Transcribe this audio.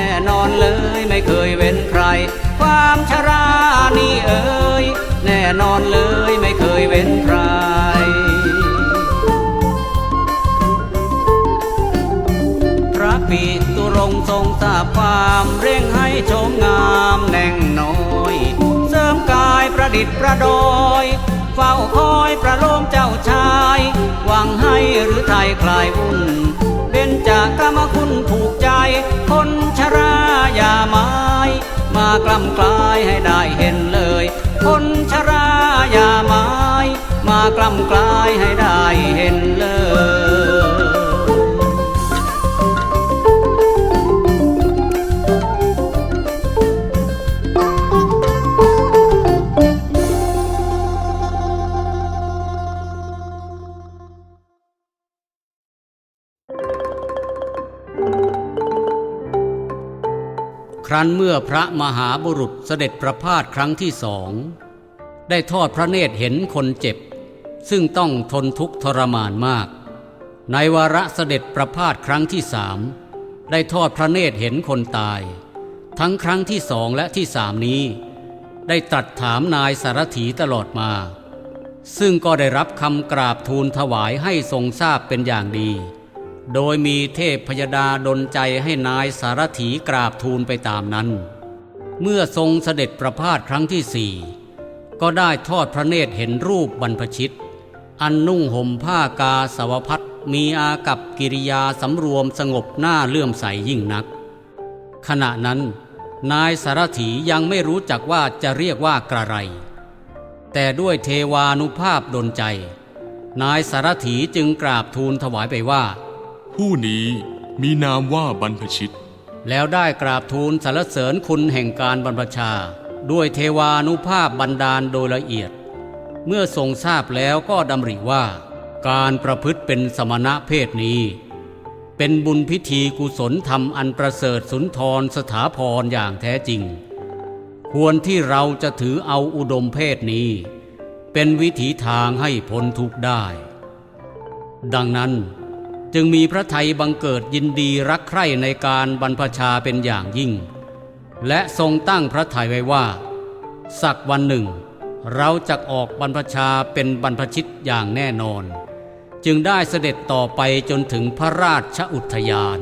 น่นอนเลยไม่เคยเว้นใคร ความชรานี่เอ่ยแน่นอนเลยไม่เคยเว้นใครพระปิตุรงทรงทราบความเร่งให้โฉมงามแน่งน้อย เสริมกายประดิษฐ์ประดอยเฝ้าคอยประโลมเจ้าชาย หวังให้หรือไทยคลายวุ่นเบญจากกรรมคุณถูกใจคนากล้ำกลายให้ได้เห็นเลย คนชราอย่าไม้มากล้ำกลายให้ได้เห็น ครั้นเมื่อพระมหาบุรุษเสด็จประพาสครั้งที่สอง ได้ทอดพระเนตรเห็นคนเจ็บ ซึ่งต้องทนทุกข์ทรมานมาก ในวาระเสด็จประพาสครั้งที่สามได้ทอดพระเนตรเห็นคนตาย ทั้งครั้งที่สองและที่สามนี้ ได้ตรัสถามนายสารถีตลอดมา ซึ่งก็ได้รับคำกราบทูลถวายให้ทรงทราบเป็นอย่างดี โดยมีเทพพยดาดลใจให้นายสารถีกราบทูลไปตามนั้น เมื่อทรงเสด็จประพาสครั้งที่สี่ก็ได้ทอดพระเนตรเห็นรูปบรรพชิต อันนุ่งห่มผ้ากาสาวพัดมีอากับกิริยาสำรวมสงบหน้าเลื่อมใสยิ่งนัก ขณะนั้น นายสารถียังไม่รู้จักว่าจะเรียกว่ากระไร แต่ด้วยเทวานุภาพดลใจ นายสารถีจึงกราบทูลถวายไปว่า ผู้นี้มีนามว่าบรรพชิต แล้วได้กราบทูลสรรเสริญคุณแห่งการบรรพชา ด้วยเทวานุภาพบันดาลโดยละเอียด เมื่อทรงทราบแล้วก็ดำริว่า การประพฤติเป็นสมณะเพศนี้ เป็นบุญพิธีกุศลธรรมอันประเสริฐสุนทรสถาพรอย่างแท้จริง ควรที่เราจะถือเอาอุดมเพศนี้ เป็นวิถีทางให้พ้นทุกข์ได้ ดังนั้น จึงมีพระไทยบังเกิดยินดีรักใคร่ในการบรรพชาเป็นอย่างยิ่ง และทรงตั้งพระไทยไว้ว่า สักวันหนึ่ง เราจะออกบรรพชาเป็นบรรพชิตอย่างแน่นอน จึงได้เสด็จต่อไปจนถึงพระราชอุทยาน